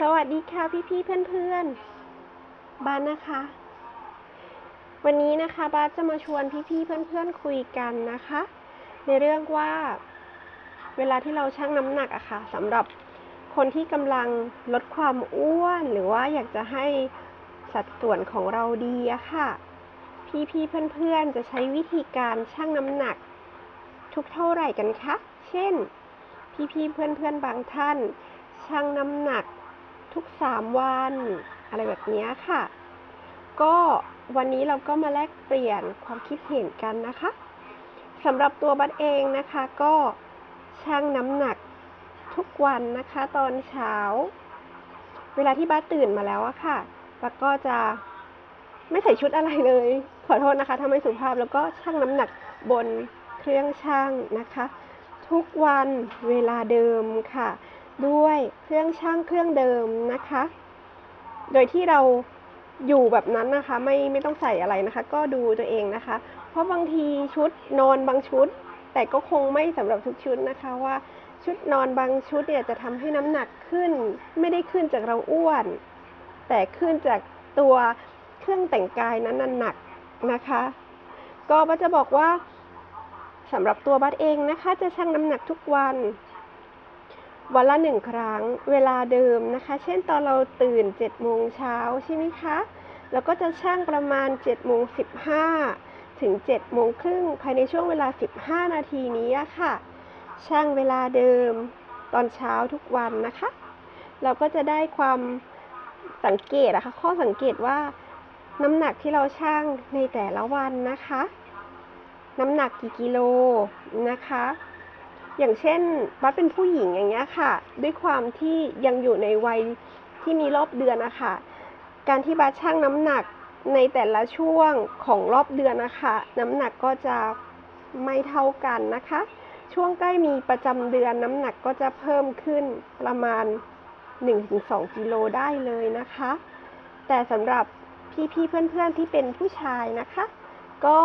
สวัสดีค่ะพี่ๆเพื่อนๆบ้านนะคะ วันนี้นะคะบ้านจะมาชวนพี่ๆเพื่อนๆคุยกันนะคะ ในเรื่องว่า เวลาที่เราชั่งน้ำหนักอะค่ะสำหรับคนที่กำลังลดความอ้วน หรือว่าอยากจะให้สัดส่วนของเราดีอะค่ะ พี่ๆเพื่อนๆจะใช้วิธีการชั่งน้ำหนัก ทุกเท่าไหร่กันคะ เช่น พี่ๆเพื่อนๆบางท่านชั่งน้ำหนัก ทุก 3 วัน อะไรแบบนี้ค่ะ ก็วันนี้เราก็มาแลกเปลี่ยนความคิดเห็นกันนะคะสำหรับตัวบัตเองนะคะก็ชั่งน้ำหนักทุกวันนะคะ ตอนเช้า เวลาที่บัตตื่นมาแล้วอะค่ะบัตก็จะไม่ใส่ชุดอะไรเลย ขอโทษนะคะถ้าไม่สุภาพแล้วก็ชั่งน้ำหนักบนเครื่องชั่งนะคะ ทุกวันเวลาเดิมค่ะ ด้วยเครื่องช่างเครื่องเดิมนะคะ โดยที่เราอยู่แบบนั้นนะคะ ไม่ไม่ต้องใส่อะไรนะคะ ก็ดูตัวเองนะคะ เพราะบางทีชุดนอนบางชุด แต่ก็คงไม่สำหรับทุกชุดนะคะว่าชุดนอนบางชุดเนี่ยจะทำให้น้ำหนักขึ้น ไม่ได้ขึ้นจากเราอ้วน แต่ขึ้นจากตัวเครื่องแต่งกายนั้นน่ะหนักนะคะ ก็บัสจะบอกว่าสำหรับตัวบัสเองนะคะ จะชั่งน้ำหนักทุกวัน วันละหนึ่งครั้งเวลาเดิมนะคะ เช่นตอนเราตื่น7โมงเช้าใช่ไหมคะแล้วก็จะช่างประมาณ7โมง15ถึง7โมงครึ่งภายในช่วงเวลา 15 นาทีนี้อะค่ะ ช่างเวลาเดิมตอนเช้าทุกวันนะคะ เราก็จะได้ความสังเกตนะคะ ข้อสังเกตว่าน้ำหนักที่เราช่างในแต่ละวันนะคะ น้ำหนักกี่กิโลนะคะ อย่างเช่นบัสเป็นผู้หญิงอย่างเงี้ยค่ะ ด้วยความที่ยังอยู่ในวัยที่มีรอบเดือนนะคะการที่บัสชั่งน้ำหนักในแต่ละช่วงของรอบเดือนนะคะ น้ำหนักก็จะไม่เท่ากันนะคะ ช่วงใกล้มีประจำเดือนน้ำหนักก็จะเพิ่มขึ้นประมาณ 1-2กิโลได้เลยนะคะ แต่สำหรับพี่ๆเพื่อนๆที่เป็นผู้ชายนะคะ ก็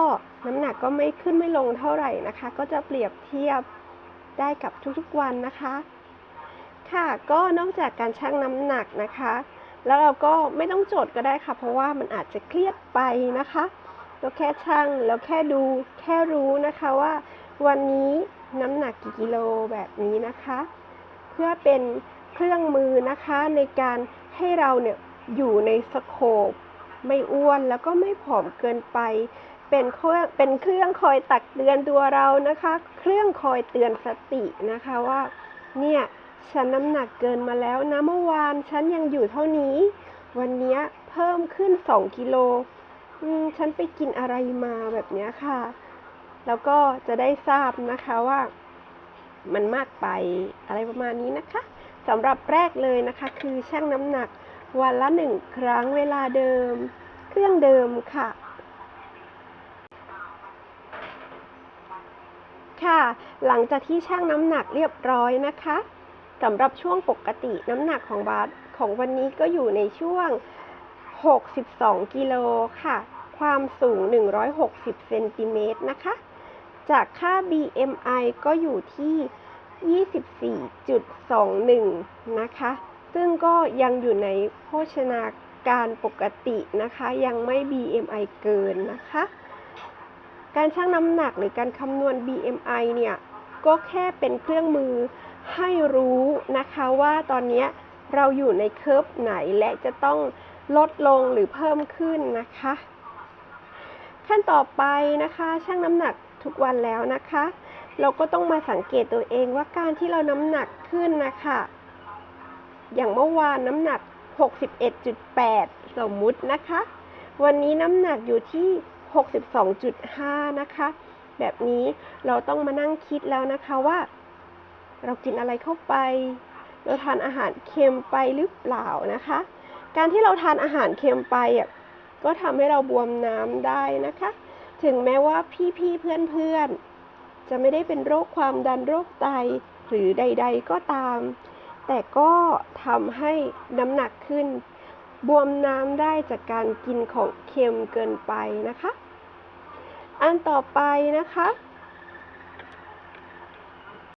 น้ำหนักก็ไม่ขึ้นไม่ลงเท่าไหร่นะคะ ก็จะเปรียบเทียบ ได้กับทุกๆวันนะคะ ค่ะก็นอกจากการชั่งน้ำหนักนะคะ แล้วเราก็ไม่ต้องจดก็ได้ค่ะ เพราะว่ามันอาจจะเครียดไปนะคะเราแค่ชั่งแล้วแค่ดูแค่รู้นะคะว่าวันนี้น้ำหนักกี่กิโลแบบนี้นะคะ เพื่อเป็นเครื่องมือนะคะในการให้เราเนี่ยอยู่ในสโคปไม่อ้วนแล้วก็ไม่ผอมเกินไป เป็นเครื่องเป็นเครื่องคอยตักเตือนตัวเรานะคะ เครื่องคอยเตือนสตินะคะว่า เนี่ยฉันน้ำหนักเกินมาแล้วนะเมื่อวานฉันยังอยู่เท่านี้ วันนี้เพิ่มขึ้น2กิโลอืมฉันไปกินอะไรมาแบบนี้ค่ะ แล้วก็จะได้ทราบนะคะว่า มันมากไปอะไรประมาณนี้นะคะสำหรับแรกเลยนะคะ คือชั่งน้ำหนักวันละหนึ่งครั้งเวลาเดิม เครื่องเดิมค่ะ ค่ะ หลังจากที่ชั่งน้ำหนักเรียบร้อยนะคะสำหรับช่วงปกติน้ำหนักของบาสของวันนี้ก็อยู่ในช่วง 62 กิโลค่ะ ความสูง 160 เซนติเมตรนะคะ จากค่า BMI ก็อยู่ที่ 24.21 นะคะ ซึ่งก็ยังอยู่ในโภชนาการปกตินะคะ ยังไม่ BMI เกินนะคะ การชั่งน้ำหนักหรือการคำนวณ BMI เนี่ยก็แค่เป็นเครื่องมือให้รู้นะคะว่าตอนนี้เราอยู่ในเคอร์ฟไหนและจะต้องลดลงหรือเพิ่มขึ้นนะคะ ขั้นต่อไปนะคะชั่งน้ำหนักทุกวันแล้วนะคะ เราก็ต้องมาสังเกตตัวเองว่าการที่เราน้ำหนักขึ้นนะคะ อย่างเมื่อวานน้ำหนัก 61.8 สมมุตินะคะ วันนี้น้ำหนักอยู่ที่ 62.5 นะคะ แบบนี้เราต้องมานั่งคิดแล้วนะคะว่า เรากินอะไรเข้าไป เราทานอาหารเค็มไปหรือเปล่านะคะ การที่เราทานอาหารเค็มไปอะก็ทำให้เราบวมน้ำได้นะคะ ถึงแม้ว่าพี่ๆเพื่อนๆ จะไม่ได้เป็นโรคความดันโรคไตหรือใด ๆ ก็ตาม แต่ก็ทำให้น้ำหนักขึ้น บวมน้ำได้จากการกินของเค็มเกินไปนะคะ อันต่อไปนะคะ